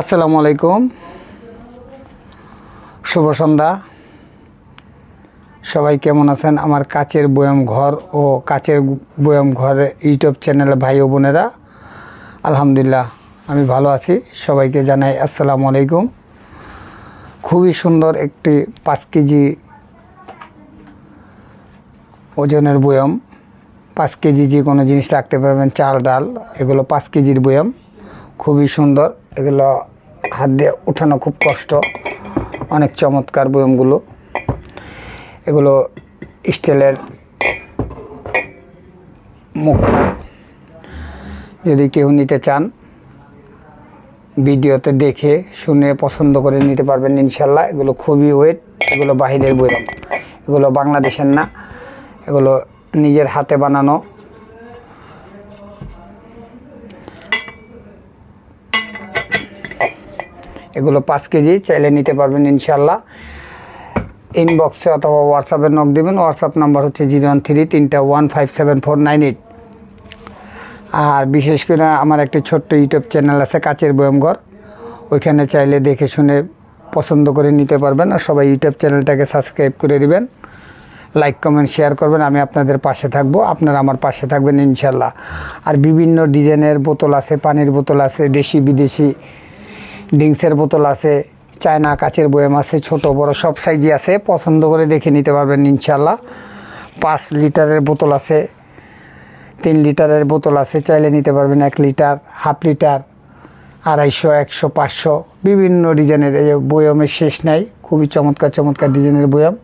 আসসালামু আলাইকুম। শুভ সন্ধ্যা। সবাই কেমন আছেন? আমার কাচের বয়াম ঘর ও কাচের বয়াম ঘরে ইউটিউব চ্যানেলের ভাই ও বোনেরা, আলহামদুলিল্লাহ আমি ভালো আছি। সবাইকে জানাই আসসালামু আলাইকুম। খুবই সুন্দর একটি পাঁচ কেজি ওজনের বয়াম। পাঁচ কেজি যে কোনো জিনিস রাখতে পারবেন, চাল, ডাল, এগুলো পাঁচ কেজির বয়াম। খুবই সুন্দর। এগুলো হাত দিয়ে উঠানো খুব কষ্ট। অনেক চমৎকার বয়মগুলো। এগুলো স্টিলের মুখ। যদি কেউ নিতে চান, ভিডিওতে দেখে শুনে পছন্দ করে নিতে পারবেন ইনশাল্লাহ। এগুলো খুবই ওয়েট, এগুলো বাহিরের বইরম এগুলো বাংলাদেশের না, এগুলো নিজের হাতে বানানো এগুলো পাঁচ কেজি, চাইলে নিতে পারবেন ইনশাল্লাহ ইনবক্সে অথবা হোয়াটসঅ্যাপে নক দেবেন। হোয়াটসঅ্যাপ নাম্বার হচ্ছে জিরো ওয়ান থ্রি তিনটা one five seven four nine eight. আর বিশেষ করে আমার একটি ছোট্ট ইউটিউব চ্যানেল আছে, কাচের বয়মঘর। ওইখানে চাইলে দেখে শুনে পছন্দ করে নিতে পারবেন। আর সবাই ইউটিউব চ্যানেলটাকে সাবস্ক্রাইব করে দিবেন। লাইক কমেন্ট শেয়ার করবেন। আমি আপনাদের পাশে থাকব। আপনারা আমার পাশে থাকবেন ইনশাল্লাহ আর বিভিন্ন ডিজাইনের বোতল আছে, পানির বোতল আছে দেশি বিদেশি ড্রিঙ্কসের বোতল আছে, চায়না কাচের বয়াম আছে, ছোট, বড়, সব সাইজই আছে, পছন্দ করে দেখে নিতে পারবেন ইনশাল্লাহ পাঁচ লিটারের বোতল আছে, তিন লিটারের বোতল আছে, চাইলে নিতে পারবেন এক লিটার, হাফ লিটার, আড়াইশো, একশো, পাঁচশো, বিভিন্ন ডিজাইনের, এই বয়ামের শেষ নাই, খুবই চমৎকার চমৎকার ডিজাইনের বয়াম।